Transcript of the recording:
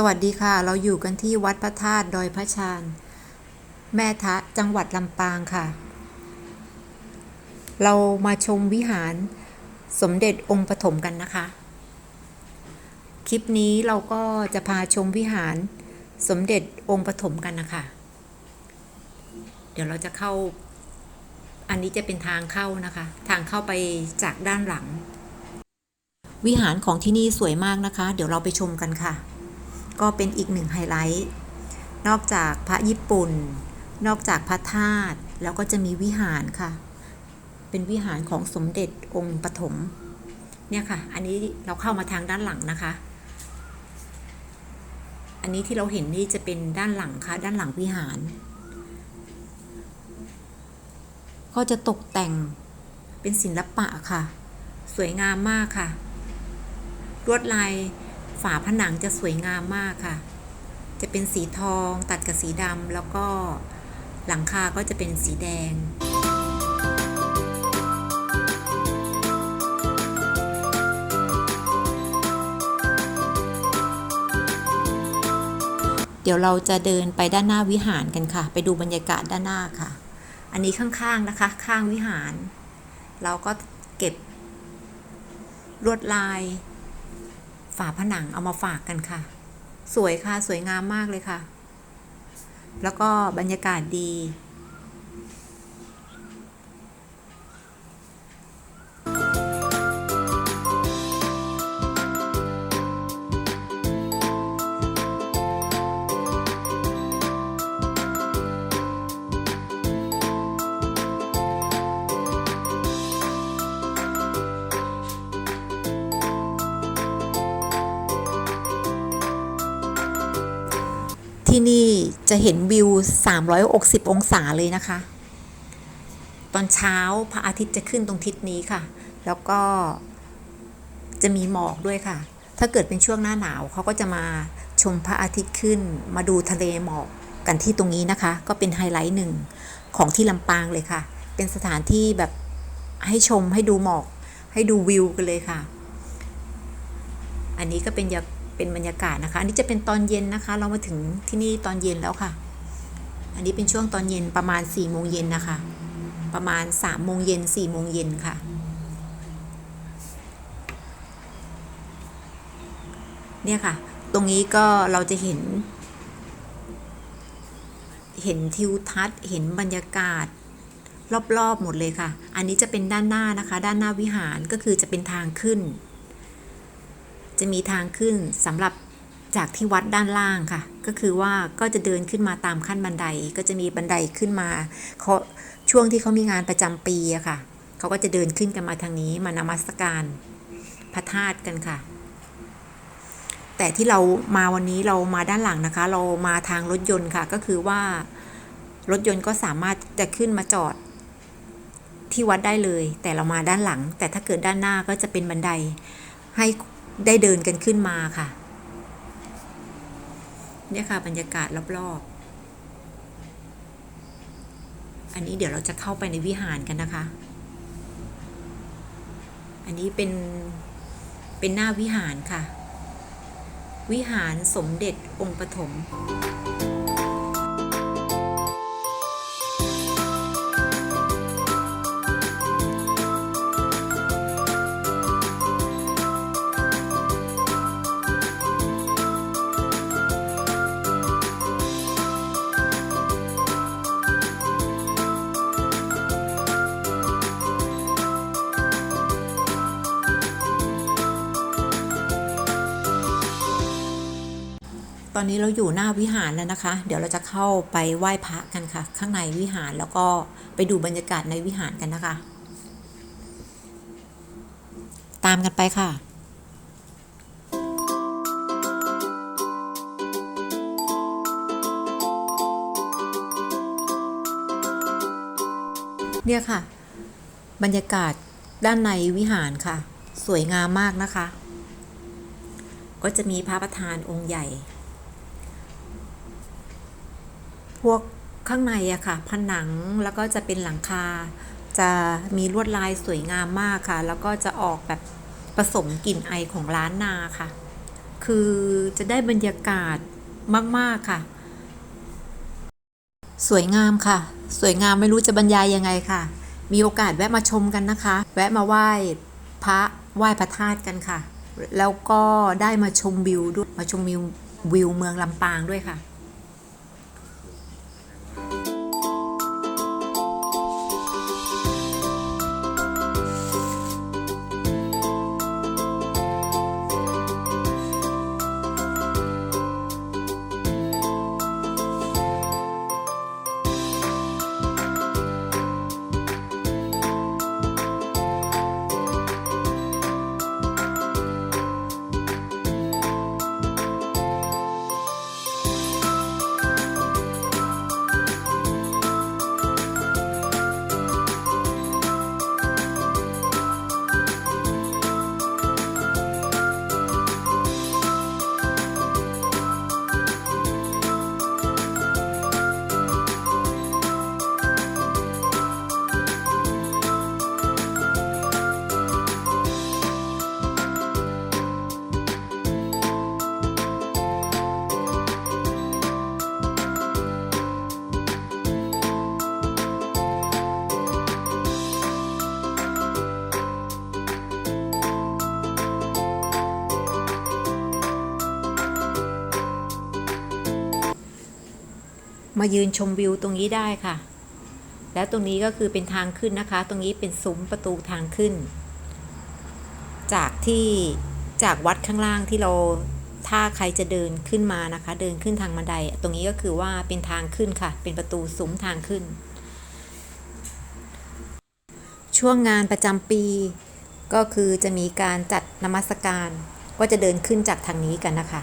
สวัสดีค่ะ เราอยู่กันที่วัดพระธาตุดอยพระชานแม่ทะจังหวัดลำปางค่ะ เรามาชมวิหารสมเด็จองค์ปฐมกันนะคะ คลิปนี้เราก็จะพาชมวิหารสมเด็จองค์ปฐมกันนะคะ เดี๋ยวเราจะเข้า อันนี้จะเป็นทางเข้านะคะ ทางเข้าไปจากด้านหลัง วิหารของที่นี่สวยมากนะคะ เดี๋ยวเราไปชมกันค่ะ ก็เป็นอีกหนึ่งไฮไลท์นอกจากพระญี่ปุ่น นอกจากพระธาตุแล้วก็จะมีวิหารค่ะ เป็นวิหารของสมเด็จองค์ปฐมเนี่ยค่ะ อันนี้เราเข้ามาทางด้านหลังนะคะ อันนี้ที่เราเห็นนี่จะเป็นด้านหลังค่ะ ด้านหลังวิหาร ก็จะตกแต่งเป็นศิลปะค่ะ สวยงามมากค่ะลวดลาย ฝาผนังจะสวยงามมากค่ะ จะเป็นสีทองตัดกับสีดำแล้วก็หลังคาก็จะเป็นสีแดงเดี๋ยวเราจะเดินไปด้านหน้าวิหารกันค่ะ ไปดูบรรยากาศด้านหน้าค่ะ อันนี้ข้างๆนะคะ ข้างวิหาร เราก็เก็บลวดลาย ฝาผนังเอามาฝากกันค่ะ สวยค่ะ สวยงามมากเลยค่ะ แล้วก็บรรยากาศดี ที่นี่จะเห็นวิว 360 องศาเลยนะคะ ตอนเช้าพระอาทิตย์จะขึ้นตรงทิศนี้ค่ะ แล้วก็จะมีหมอกด้วยค่ะ ถ้าเกิดเป็นช่วงหน้าหนาวเขาก็จะมาชมพระอาทิตย์ขึ้น มาดูทะเลหมอกกันที่ตรงนี้นะคะ ก็เป็นไฮไลท์หนึ่งของที่ลำปางเลยค่ะ เป็นสถานที่แบบให้ชมให้ดูหมอก ให้ดูวิวกันเลยค่ะ อันนี้ก็เป็นยา เป็นบรรยากาศนะคะ อันนี้จะเป็นตอนเย็นนะคะ เรามาถึงที่นี่ตอนเย็นแล้วค่ะ อันนี้เป็นช่วงตอนเย็นประมาณ4ี่โมงเย็นนะคะ ประมาณ3ามโมงเย็นสี่โมงเย็นค่ะ เนี่ยค่ะ ตรงนี้ก็เราจะเห็น เห็นทิวทัศน์ เห็นบรรยากาศรอบๆหมดเลยค่ะ อันนี้จะเป็นด้านหน้านะคะ ด้านหน้าวิหารก็คือจะเป็นทางขึ้น จะมีทางขึ้นสำหรับจากที่วัดด้านล่างค่ะ ก็คือว่าก็จะเดินขึ้นมาตามขั้นบันไดก็จะมีบันไดขึ้นมาเขาช่วงที่เขามีงานประจำปีอะค่ะเขาก็จะเดินขึ้นกันมาทางนี้มานมัสการพระธาตุกันค่ะ แต่ที่เรามาวันนี้เรามาด้านหลังนะคะ เรามาทางรถยนต์ค่ะ ก็คือว่ารถยนต์ก็สามารถจะขึ้นมาจอดที่วัดได้เลย แต่เรามาด้านหลัง แต่ถ้าเกิดด้านหน้าก็จะเป็นบันไดให้ ได้เดินกันขึ้นมาค่ะ เนี่ยค่ะบรรยากาศรอบๆ อันนี้เดี๋ยวเราจะเข้าไปในวิหารกันนะคะ อันนี้เป็นเป็นหน้าวิหารค่ะ วิหารสมเด็จองค์ปฐม ตอนนี้เราอยู่หน้าวิหารแล้วนะคะ เดี๋ยวเราจะเข้าไปไหว้พระกันค่ะ ข้างในวิหารแล้วก็ไปดูบรรยากาศในวิหารกันนะคะ ตามกันไปค่ะเนี่ยค่ะ บรรยากาศด้านในวิหารค่ะ สวยงามมากนะคะ ก็จะมีพระประธานองค์ใหญ่ พวกข้างในอะค่ะ ผนังแล้วก็จะเป็นหลังคา จะมีลวดลายสวยงามมากค่ะ แล้วก็จะออกแบบผสมกลิ่นไอของล้านนาค่ะ คือจะได้บรรยากาศมาก ๆ ค่ะ สวยงามค่ะ สวยงามไม่รู้จะบรรยายยังไงค่ะ มีโอกาสแวะมาชมกันนะคะ แวะมาไหว้พระไหว้พระธาตุกันค่ะ แล้วก็ได้มาชมวิวด้วยมาชมวิววิวเมืองลำปางด้วยค่ะ มายืนชมวิวตรงนี้ได้ค่ะ แล้วตรงนี้ก็คือเป็นทางขึ้นนะคะ ตรงนี้เป็นซุ้มประตูทางขึ้น จากที่จากวัดข้างล่างที่เราถ้าใครจะเดินขึ้นมานะคะ เดินขึ้นทางบันได ตรงนี้ก็คือว่าเป็นทางขึ้นค่ะ เป็นประตูซุ้มทางขึ้น ช่วงงานประจำปี ก็คือจะมีการจัดนมัสการ ก็จะเดินขึ้นจากทางนี้กันนะคะ